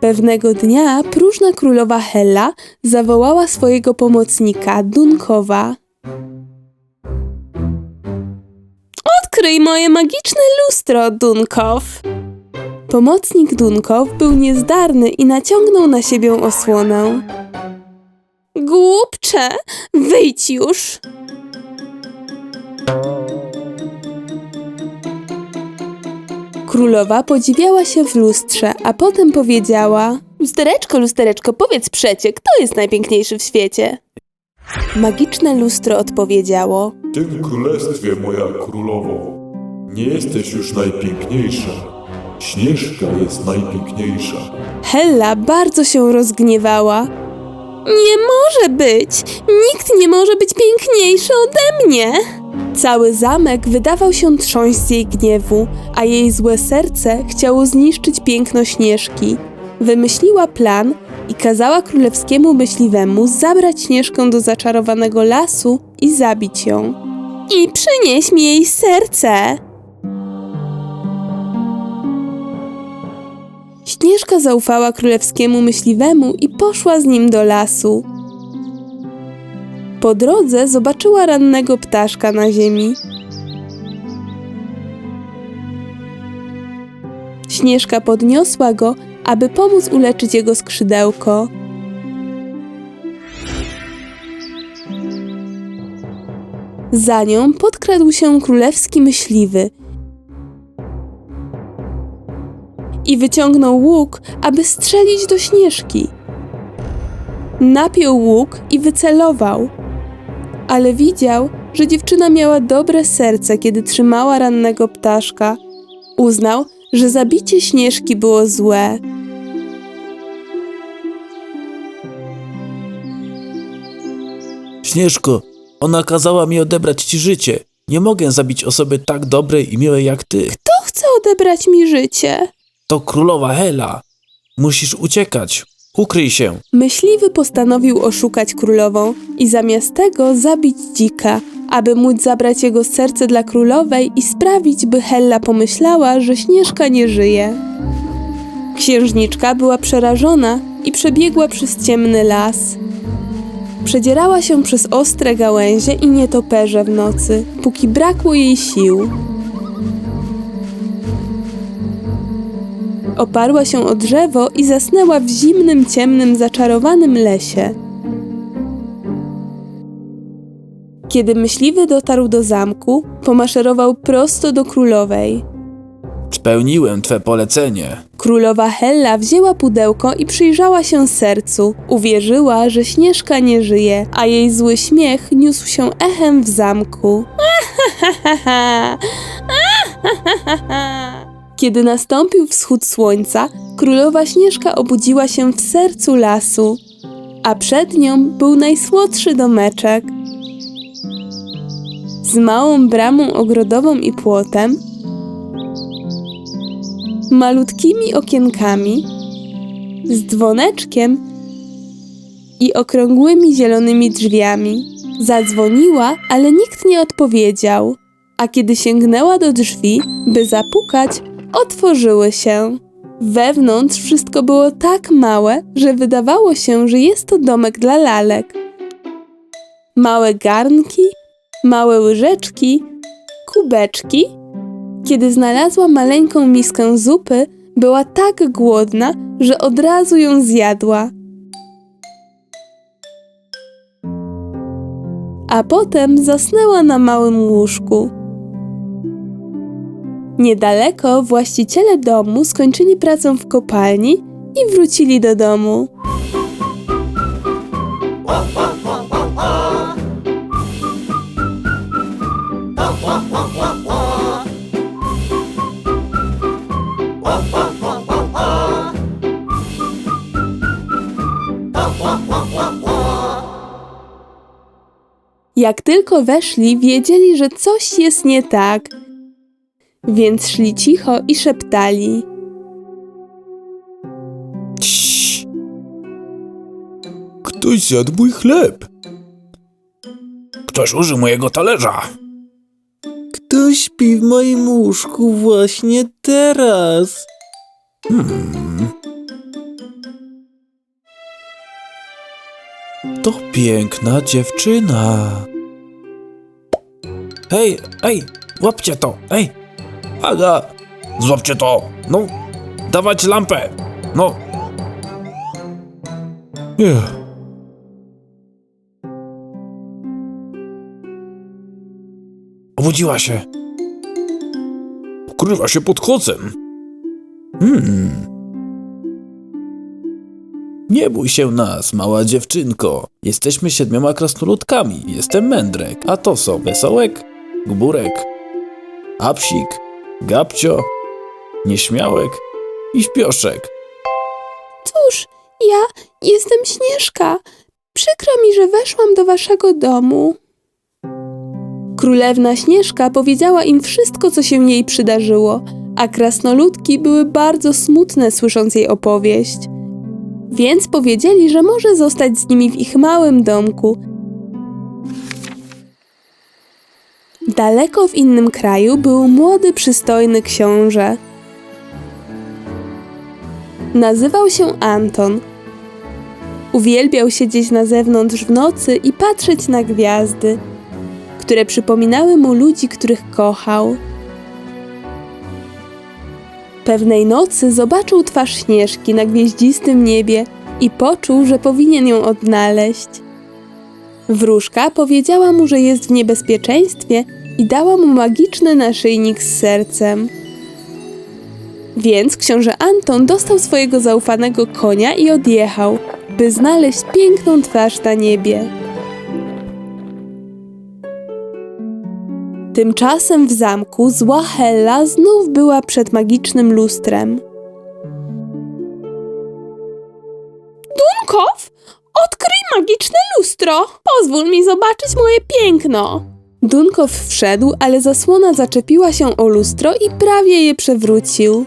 Pewnego dnia próżna królowa Hela zawołała swojego pomocnika Dunkowa. Odkryj moje magiczne lustro, Dunkow! Pomocnik Dunkow był niezdarny i naciągnął na siebie osłonę. Głupcze, wyjdź już! Królowa podziwiała się w lustrze, a potem powiedziała: Lustereczko, lustereczko, powiedz przecie, kto jest najpiękniejszy w świecie? Magiczne lustro odpowiedziało: W tym królestwie, moja królowo, nie jesteś już najpiękniejsza. Śnieżka jest najpiękniejsza. Hella bardzo się rozgniewała. Nie może być! Nikt nie może być piękniejszy ode mnie! Cały zamek wydawał się trząść z jej gniewu, a jej złe serce chciało zniszczyć piękno Śnieżki. Wymyśliła plan i kazała królewskiemu myśliwemu zabrać Śnieżkę do zaczarowanego lasu i zabić ją. I przynieś mi jej serce! Śnieżka zaufała królewskiemu myśliwemu i poszła z nim do lasu. Po drodze zobaczyła rannego ptaszka na ziemi. Śnieżka podniosła go, aby pomóc uleczyć jego skrzydełko. Za nią podkradł się królewski myśliwy i wyciągnął łuk, aby strzelić do śnieżki. Napiął łuk i wycelował, ale widział, że dziewczyna miała dobre serce, kiedy trzymała rannego ptaszka. Uznał, że zabicie śnieżki było złe. Śnieżko, ona kazała mi odebrać ci życie. Nie mogę zabić osoby tak dobrej i miłej jak ty. Kto chce odebrać mi życie? To królowa Hela. Musisz uciekać. Ukryj się. Myśliwy postanowił oszukać królową i zamiast tego zabić dzika, aby móc zabrać jego serce dla królowej i sprawić, by Hella pomyślała, że Śnieżka nie żyje. Księżniczka była przerażona i przebiegła przez ciemny las. Przedzierała się przez ostre gałęzie i nietoperze w nocy, póki brakło jej sił. Oparła się o drzewo i zasnęła w zimnym, ciemnym, zaczarowanym lesie. Kiedy myśliwy dotarł do zamku, pomaszerował prosto do królowej. Spełniłem twe polecenie. Królowa Hella wzięła pudełko i przyjrzała się sercu. Uwierzyła, że Śnieżka nie żyje, a jej zły śmiech niósł się echem w zamku. Kiedy nastąpił wschód słońca, królowa Śnieżka obudziła się w sercu lasu, a przed nią był najsłodszy domeczek. Z małą bramą ogrodową i płotem, malutkimi okienkami, z dzwoneczkiem i okrągłymi zielonymi drzwiami. Zadzwoniła, ale nikt nie odpowiedział, a kiedy sięgnęła do drzwi, by zapukać, otworzyły się. Wewnątrz wszystko było tak małe, że wydawało się, że jest to domek dla lalek. Małe garnki, małe łyżeczki, kubeczki. Kiedy znalazła maleńką miskę zupy, była tak głodna, że od razu ją zjadła. A potem zasnęła na małym łóżku. Niedaleko właściciele domu skończyli pracę w kopalni i wrócili do domu. Jak tylko weszli, wiedzieli, że coś jest nie tak, więc szli cicho i szeptali. Ciii. Ktoś zjadł mój chleb. Ktoś użył mojego talerza. Ktoś śpi w moim łóżku właśnie teraz. Hmm. To piękna dziewczyna. Hej, ej, łapcie to, ej, Aga, złapcie to. No, dawać lampę. No. Ech. Obudziła się. Ukrywa się pod kocem. Hmm. Nie bój się nas, mała dziewczynko. Jesteśmy siedmioma krasnoludkami. Jestem Mędrek, a to są Wesołek, Gburek, Apsik, Gabcio, Nieśmiałek i Śpioszek. Cóż, ja jestem Śnieżka. Przykro mi, że weszłam do waszego domu. Królewna Śnieżka powiedziała im wszystko, co się jej przydarzyło, a krasnoludki były bardzo smutne, słysząc jej opowieść. Więc powiedzieli, że może zostać z nimi w ich małym domku. Daleko w innym kraju był młody, przystojny książę. Nazywał się Anton. Uwielbiał siedzieć na zewnątrz w nocy i patrzeć na gwiazdy, które przypominały mu ludzi, których kochał. Pewnej nocy zobaczył twarz Śnieżki na gwieździstym niebie i poczuł, że powinien ją odnaleźć. Wróżka powiedziała mu, że jest w niebezpieczeństwie i dała mu magiczny naszyjnik z sercem. Więc książę Anton dostał swojego zaufanego konia i odjechał, by znaleźć piękną twarz na niebie. Tymczasem w zamku zła Hella znów była przed magicznym lustrem. Dunkow, odkryj magiczne lustro! Pozwól mi zobaczyć moje piękno! Dunkow wszedł, ale zasłona zaczepiła się o lustro i prawie je przewrócił.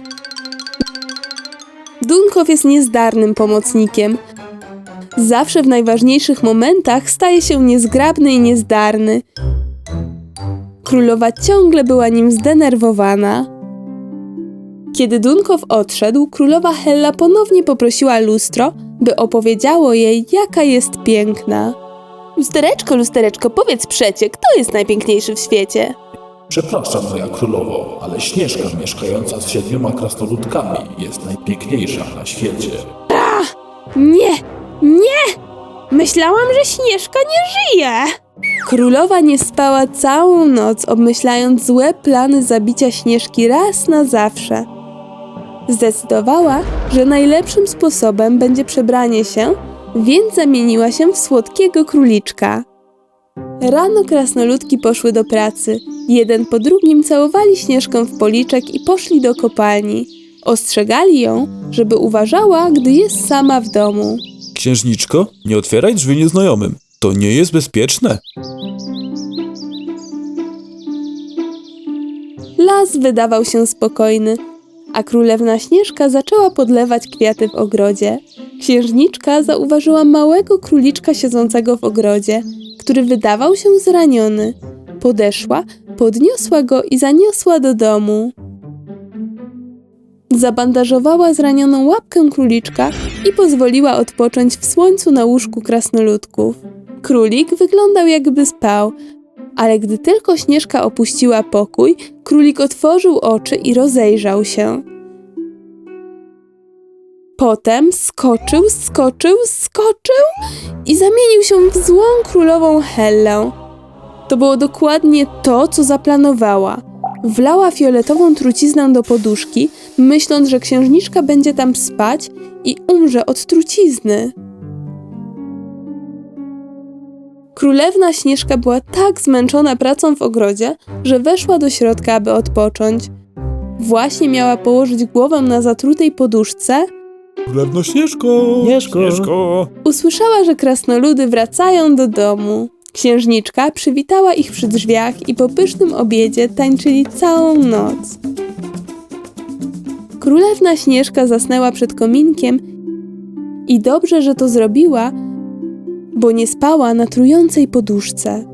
Dunkow jest niezdarnym pomocnikiem. Zawsze w najważniejszych momentach staje się niezgrabny i niezdarny. Królowa ciągle była nim zdenerwowana. Kiedy Dunkow odszedł, królowa Hella ponownie poprosiła lustro, by opowiedziało jej, jaka jest piękna. Lustereczko, lustereczko, powiedz przecie, kto jest najpiękniejszy w świecie? Przepraszam, moja królowo, ale Śnieżka mieszkająca z siedmioma krasnoludkami jest najpiękniejsza na świecie. Nie, nie! Myślałam, że Śnieżka nie żyje! Królowa nie spała całą noc, obmyślając złe plany zabicia Śnieżki raz na zawsze. Zdecydowała, że najlepszym sposobem będzie przebranie się, więc zamieniła się w słodkiego króliczka. Rano krasnoludki poszły do pracy. Jeden po drugim całowali Śnieżkę w policzek i poszli do kopalni. Ostrzegali ją, żeby uważała, gdy jest sama w domu. Księżniczko, nie otwieraj drzwi nieznajomym. To nie jest bezpieczne. Las wydawał się spokojny, a królewna Śnieżka zaczęła podlewać kwiaty w ogrodzie. Księżniczka zauważyła małego króliczka siedzącego w ogrodzie, który wydawał się zraniony. Podeszła, podniosła go i zaniosła do domu. Zabandażowała zranioną łapkę króliczka i pozwoliła odpocząć w słońcu na łóżku krasnoludków. Królik wyglądał jakby spał, ale gdy tylko Śnieżka opuściła pokój, królik otworzył oczy i rozejrzał się. Potem skoczył, skoczył, skoczył i zamienił się w złą królową Hellę. To było dokładnie to, co zaplanowała. Wlała fioletową truciznę do poduszki, myśląc, że księżniczka będzie tam spać i umrze od trucizny. Królewna Śnieżka była tak zmęczona pracą w ogrodzie, że weszła do środka, aby odpocząć. Właśnie miała położyć głowę na zatrutej poduszce, Królewno Śnieżko! Śnieżko. Śnieżko! usłyszała, że krasnoludy wracają do domu. Księżniczka przywitała ich przy drzwiach i po pysznym obiedzie tańczyli całą noc. Królewna Śnieżka zasnęła przed kominkiem i dobrze, że to zrobiła, bo nie spała na trującej poduszce.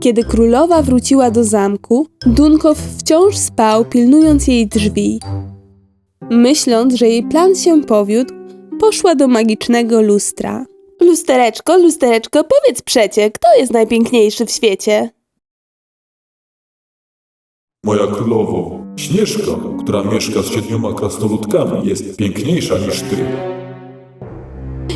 Kiedy królowa wróciła do zamku, Dunkow wciąż spał, pilnując jej drzwi. Myśląc, że jej plan się powiódł, poszła do magicznego lustra. Lustereczko, lustereczko, powiedz przecie, kto jest najpiękniejszy w świecie? Moja królowo, Śnieżka, która mieszka z siedmioma krasnoludkami, jest piękniejsza niż ty.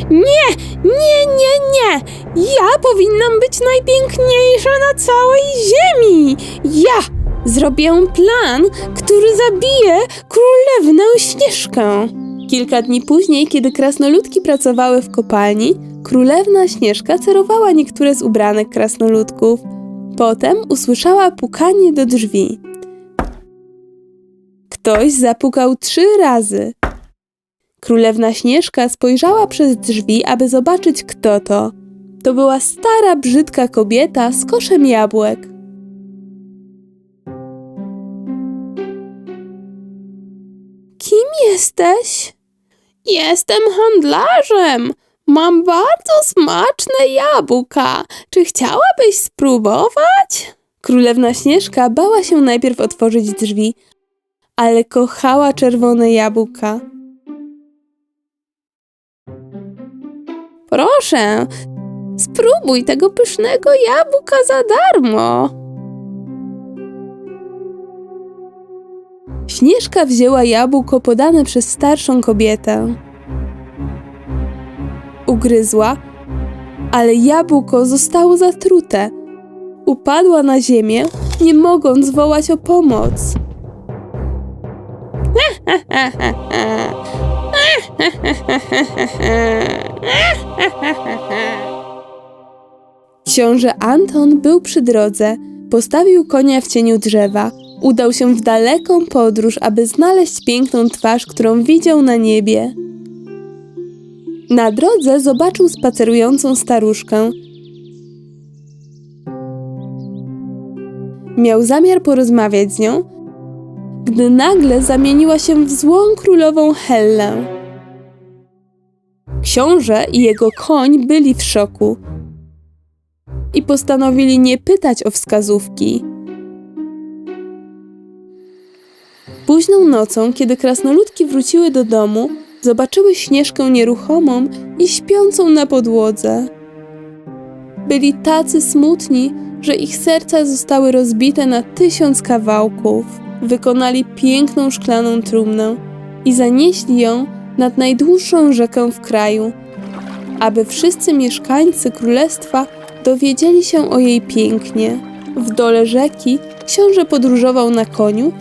Nie, nie, nie, nie! Ja powinnam być najpiękniejsza na całej ziemi! Ja zrobię plan, który zabije królewnę Śnieżkę. Kilka dni później, kiedy krasnoludki pracowały w kopalni, królewna Śnieżka cerowała niektóre z ubranych krasnoludków. Potem usłyszała pukanie do drzwi. Ktoś zapukał trzy razy. Królewna Śnieżka spojrzała przez drzwi, aby zobaczyć, kto to. To była stara, brzydka kobieta z koszem jabłek. Jesteś? Jestem handlarzem. Mam bardzo smaczne jabłka. Czy chciałabyś spróbować? Królewna Śnieżka bała się najpierw otworzyć drzwi, ale kochała czerwone jabłka. Proszę, spróbuj tego pysznego jabłka za darmo. Śnieżka wzięła jabłko podane przez starszą kobietę. Ugryzła, ale jabłko zostało zatrute. Upadła na ziemię, nie mogąc wołać o pomoc. Książę Anton był przy drodze, postawił konia w cieniu drzewa, udał się w daleką podróż, aby znaleźć piękną twarz, którą widział na niebie. Na drodze zobaczył spacerującą staruszkę. Miał zamiar porozmawiać z nią, gdy nagle zamieniła się w złą królową Hellę. Książę i jego koń byli w szoku i postanowili nie pytać o wskazówki. Późną nocą, kiedy krasnoludki wróciły do domu, zobaczyły Śnieżkę nieruchomą i śpiącą na podłodze. Byli tacy smutni, że ich serca zostały rozbite na tysiąc kawałków. Wykonali piękną szklaną trumnę i zanieśli ją nad najdłuższą rzekę w kraju, aby wszyscy mieszkańcy królestwa dowiedzieli się o jej pięknie. W dole rzeki książę podróżował na koniu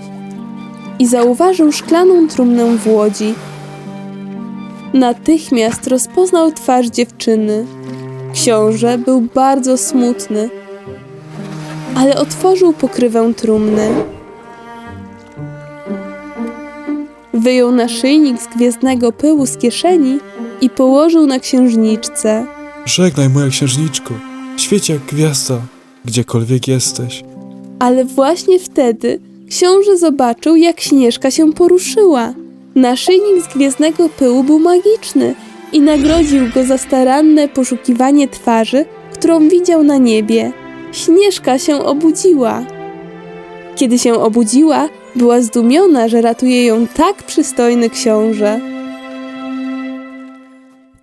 i zauważył szklaną trumnę w łodzi. Natychmiast rozpoznał twarz dziewczyny. Książę był bardzo smutny, ale otworzył pokrywę trumny. Wyjął naszyjnik z gwiezdnego pyłu z kieszeni i położył na księżniczce. Żegnaj, moja księżniczko. Świeć jak gwiazda, gdziekolwiek jesteś. Ale właśnie wtedy książę zobaczył, jak Śnieżka się poruszyła. Naszyjnik z gwiezdnego pyłu był magiczny i nagrodził go za staranne poszukiwanie twarzy, którą widział na niebie. Śnieżka się obudziła. Kiedy się obudziła, była zdumiona, że ratuje ją tak przystojny książę.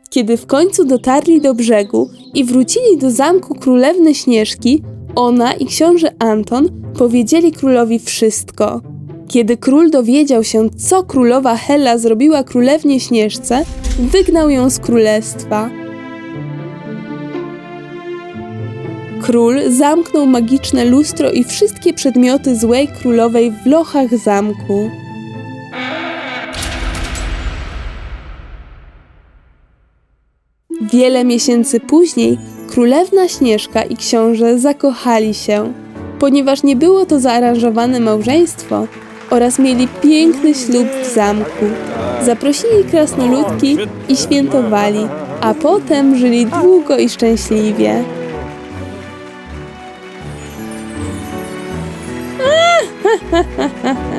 Kiedy w końcu dotarli do brzegu i wrócili do zamku królewny Śnieżki, ona i książę Anton powiedzieli królowi wszystko. Kiedy król dowiedział się, co królowa Hela zrobiła królewnie Śnieżce, wygnał ją z królestwa. Król zamknął magiczne lustro i wszystkie przedmioty złej królowej w lochach zamku. Wiele miesięcy później królewna Śnieżka i książę zakochali się, ponieważ nie było to zaaranżowane małżeństwo oraz mieli piękny ślub w zamku. Zaprosili krasnoludki i świętowali, a potem żyli długo i szczęśliwie.